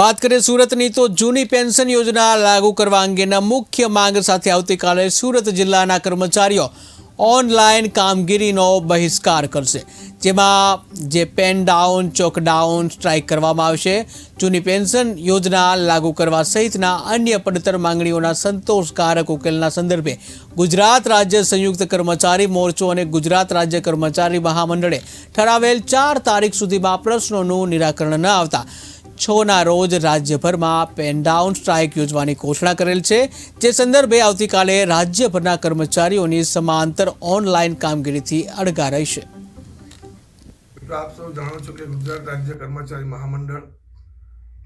વાત કરીએ સુરતની, તો જૂની પેન્શન યોજના લાગુ કરવા અંગેના મુખ્ય માંગ સાથે આવતીકાલે સુરત જિલ્લાના કર્મચારીઓ ઓનલાઈન કામગીરીનો બહિષ્કાર કરશે. જેમાં જે pen down, chalk down strike કરવામાં આવશે. જૂની પેન્શન યોજના લાગુ કરવા સહિતના અન્ય પડતર માંગણીઓના સંતોષકારક ઉકેલના સંદર્ભે ગુજરાત રાજ્ય સંયુક્ત કર્મચારી મોરચો અને ગુજરાત રાજ્ય કર્મચારી મહામંડળે ઠરાવેલ ચાર તારીખ સુધીમાં પ્રશ્નોનું નિરાકરણ ન આવતા છના રોજ રાજ્યભરમાં પેનડાઉન સ્ટ્રાઇક યોજવાની ઘોષણા કરેલ છે, જે સંદર્ભે આવતીકાલે રાજ્યભરના કર્મચારીઓની સમાંતર ઓનલાઈન કામગીરીથી અડગા રહેશે આપ સૌ જાણો છો કે ગુજરાત રાજ્ય કર્મચારી મહામંડળ,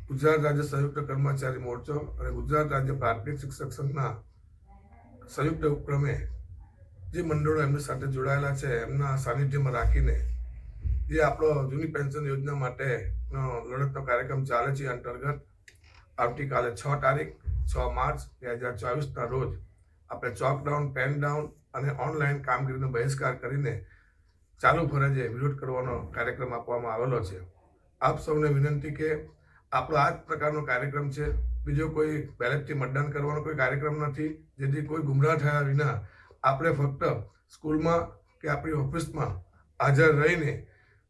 ગુજરાત રાજ્ય સંયુક્ત કર્મચારી મોરચો અને ગુજરાત રાજ્ય પ્રાથમિક શિક્ષક સંઘના સંયુક્ત ઉપક્રમે જે મંડળો એમની સાથે જોડાયેલા છે, એમના સાનિધ્યમાં રાખીને જે આપણો જૂની પેન્શન યોજના માટેનો લડતનો કાર્યક્રમ ચાલે છે અંતર્ગત, આવતીકાલે છ તારીખ, છ માર્ચ બે હજાર ચોવીસના રોજ. આપણે ચોક ડાઉન, પેન ડાઉન અને ઓનલાઈન કામગીરીનો બહિષ્કાર કરીને ચાલુ ફરજે વિરોધ કરવાનો કાર્યક્રમ આપવામાં આવેલો છે. આપ સૌને વિનંતી કે આપણો આ જ પ્રકારનો કાર્યક્રમ છે. બીજો કોઈ બેલેટથી મતદાન કરવાનો કોઈ કાર્યક્રમ નથી. જેથી કોઈ ગુમરાહ થયા વિના આપણે ફક્ત સ્કૂલમાં કે આપણી ઓફિસમાં હાજર રહીને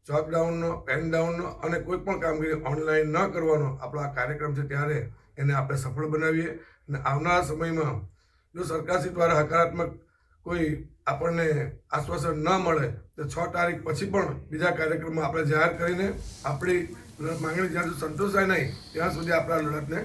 ચોક ડાઉનનો પેન ડાઉનનો અને કોઈ પણ કામગીરી ઓનલાઈન ન કરવાનો આપણો આ કાર્યક્રમ છે ત્યારે એને આપણે સફળ બનાવીએ અને આવનારા સમયમાં જો સરકારશ્રી દ્વારા હકારાત્મક કોઈ આપણને આશ્વાસન ન મળે, તો છ તારીખ પછી પણ બીજા કાર્યક્રમમાં આપણે જાહેર કરીને આપણી માંગણી જ્યાં સુધી સંતોષાય નહીં, ત્યાં સુધી આપણા લડતને